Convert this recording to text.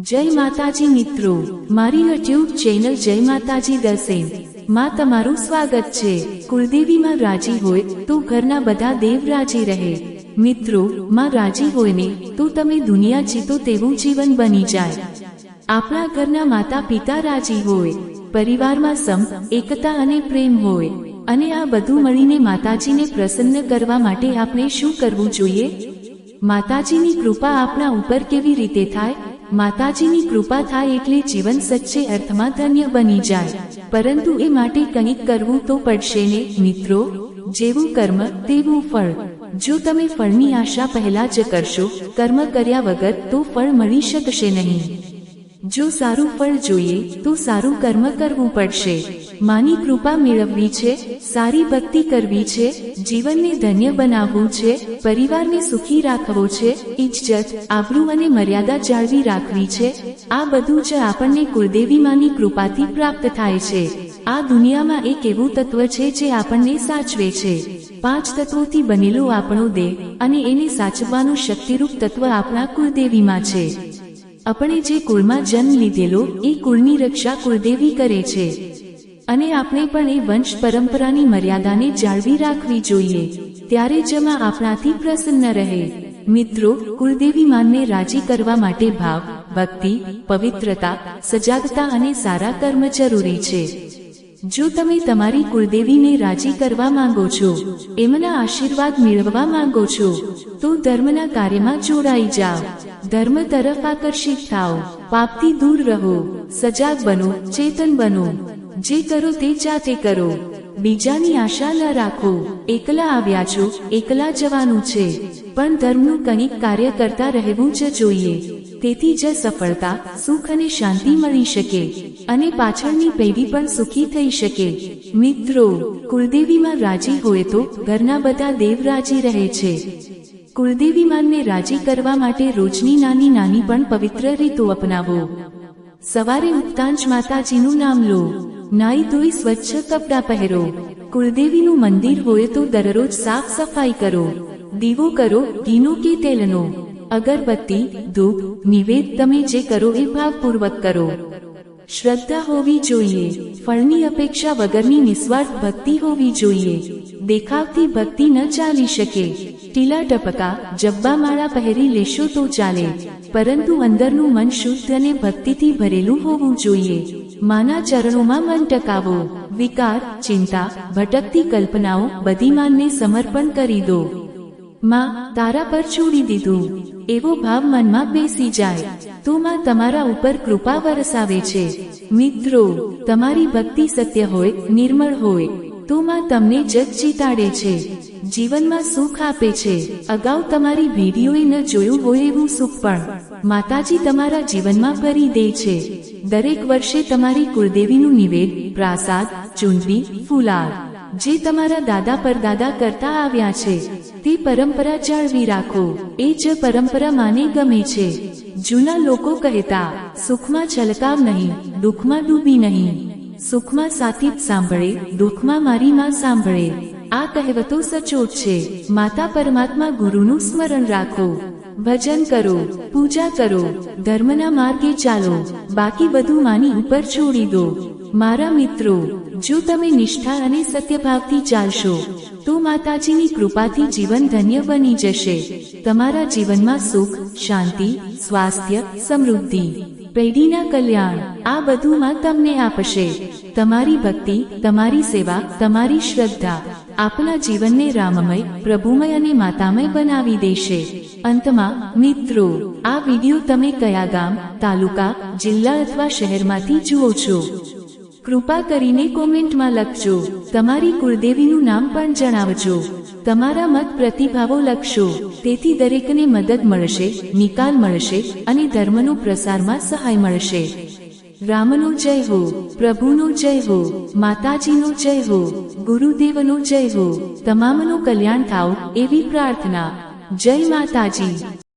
જય માતાજી મિત્રો, મારી યુટ્યુબ ચેનલ જય માતાજી દર્શન. માં તમારું સ્વાગત છે. કુલદેવીમાં રાજી હોય તો ઘરના બધા દેવ રાજી રહે. મિત્રો, માં રાજી હોય ને તો તમે દુનિયા જીતો તેવું જીવન બની જાય. આપણા ઘરના માતા પિતા રાજી હોય, પરિવારમાં સમ, એકતા અને પ્રેમ હોય. અને આ બધું મળીને માતાજીને પ્રસન્ન કરવા માટે આપણે શું કરવું જોઈએ? માતાજીની કૃપા આપણા ઉપર કેવી રીતે થાય? માતાજીની કૃપા થાય એટલે જીવન સચ્ચે અર્થમાં ધન્ય બની જાય. પરંતુ એ માટે કંઈક કરવું તો પડશે ને, મિત્રો? જેવું કર્મ, તેવું ફળ. જો તમે ફળની આશા પહેલા જ કરશો, કર્મ કર્યા વગર તો ફળ મળી શકશે નહીં. જો સારું ફળ જોઈએ, તો સારું કર્મ કરવું પડશે. માની કૃપા મેળવવી છે, સારી ભક્તિ કરવી છે, જીવનને ધન્ય બનાવવું છે, પરિવારને સુખી રાખવો છે ઇજ્જત આબરૂ અને મર્યાદા જાળવી રાખવી છે. આ બધું જ આપણને કુળદેવી માની કૃપાથી પ્રાપ્ત થાય છે. આ દુનિયામાં એક એવું તત્વ છે જે આપણને સાચવે છે. પાંચ તત્વોથી બનેલો આપણો દેહ અને એને સાચવવાનું શક્તિરૂપ તત્વ આપણા કુળદેવીમાં છે. આપણે જે કુળમાં જન્મ લીધેલો, એ કુળની રક્ષા કુળદેવી કરે છે. અને આપણે પણ એ વંશ પરંપરાની મર્યાદાને જાળવી રાખવી જોઈએ. ત્યારે જ માં આપણાથી પ્રસન્ન રહે. મિત્રો, કુળદેવી માનને રાજી કરવા માટે ભાવ, ભક્તિ, પવિત્રતા, સજાગતા અને સારા કર્મ જરૂરી છે. જો તમે તમારી કુળદેવીને રાજી કરવા માંગો છો, એમના આશીર્વાદ મેળવવા માંગો છો, તો ધર્મના કાર્યમાં જોડાઈ જાઓ. ધર્મ તરફ આકર્ષિત થાઓ. પાપથી દૂર રહો. સજાગ બનો, ચેતન બનો. જે કરો તે જાતે કરો. બીજાની આશા ન રાખો. એકલા આવ્યા છો, એકલા જવાનું છે. પણ ધર્મનું કંઈક કાર્ય કરતા રહેવું જ જોઈએ. તેથી જ સફળતા, સુખ અને શાંતિ મળી શકે. અને પાછળની પેઢી પણ સુખી થઈ શકે. મિત્રો કુલદેવીમાં રાજી હોય તો ઘરના બધા દેવ રાજી રહે છે. કુળદેવી માનને રાજી કરવા માટે રોજની નાની નાની પણ પવિત્ર રીતો અપનાવો. સવારે ઉત્તાંચ માતાજીનું નામ લો. નાઈ ધોઈ સ્વચ્છ કપડાં પહેરો. કુળદેવીનું મંદિર હોય તો દરરોજ સાફ સફાઈ કરો. દીવો કરો ઘીનો કે તેલનો. અગરબત્તી, ધૂપ, નિવેદ તમે જે કરો એ ભાવપૂર્વક કરો. શ્રદ્ધા હોવી જોઈએ, ફળની અપેક્ષા વગરની નિસ્વાર્થ ભક્તિ હોવી જોઈએ. દેખાવથી ભક્તિ ન ચાલી શકે. ટીલા ટપકા જબ્બા માળા પહેરી લેશો તો ચાલે. પરંતુ અંદરનું મન શુદ્ધ અને ભક્તિથી ભરેલું હોવું જોઈએ. માના ચરણોમાં મન ટકાવો. વિકાર, ચિંતા, ભટકતી કલ્પનાઓ બધી માનને સમર્પણ કરી દો. માં, તારા પર છોડી દીધું. એવો ભાવ મનમાં બેસી જાય, તો માં તમારા ઉપર કૃપા વરસાવે છે. મિત્રો, તમારી ભક્તિ સત્ય હોય, નિર્મળ હોય, તો માં તમને જગ જીતાડે છે. જીવનમાં સુખ આપે છે. અગાઉ તમારી ભેડીઓએ ન જોયું હોય એવું સુખ પણ માતાજી તમારા જીવનમાં ભરી દે છે. દરેક વર્ષે તમારી કુળદેવીનું નિવેદ, પ્રાસાદ ચુંદડી ફુલાર જે તમારા દાદા પરદાદા કરતા આવ્યા છે, તે પરંપરા જાળવી રાખો. એ જ પરંપરા માને ગમે છે. જૂના લોકો કહેતા, સુખમાં છલકાવ નહીં, દુઃખમાં ડૂબી નહીં. સુખમાં સાથી સાંભળે, દુઃખમાં મારી માં સાંભળે. આ કહેવતો સચોટ છે. માતા પરમાત્મા ગુરુનું સ્મરણ રાખો. ભજન કરો, પૂજા કરો, ધર્મના માર્ગે ચાલો. બાકી બધું માની ઉપર છોડી દો. મારા મિત્રો, જો તમે નિષ્ઠા અને સત્યભાવથી ચાલશો, તો માતાજીની કૃપાથી જીવન ધન્ય બની જશે. તમારા જીવનમાં સુખ, શાંતિ, સ્વાસ્થ્ય, સમૃદ્ધિ, પેઢીના કલ્યાણ, આ બધુંમાં તમને આપશે. તમારી ભક્તિ, તમારી સેવા, તમારી શ્રદ્ધા, આપના જીવનને રામમય, પ્રભુમય અને માતામય બનાવી દેશે. અંતમાં, મિત્રો, આ વિડિયો તમે કયા ગામ, તાલુકા, જિલ્લા અથવા શહેરમાંથી જુઓ છો? કૃપા કરીને કોમેન્ટમાં લખજો. તમારી કુળદેવીનું નામ પણ જણાવજો. તમારા મત પ્રતિભાવો લખશો. તેથી દરેકને મદદ મળશે, નિકાલ મળશે અને ધર્મનો પ્રસારમાં સહાય મળશે. રામનો જય હો, પ્રભુનો જય હો, માતાજીનો જય હો, ગુરુદેવનો જય હો. તમામનું કલ્યાણ થાવ એવી પ્રાર્થના. જય માતાજી.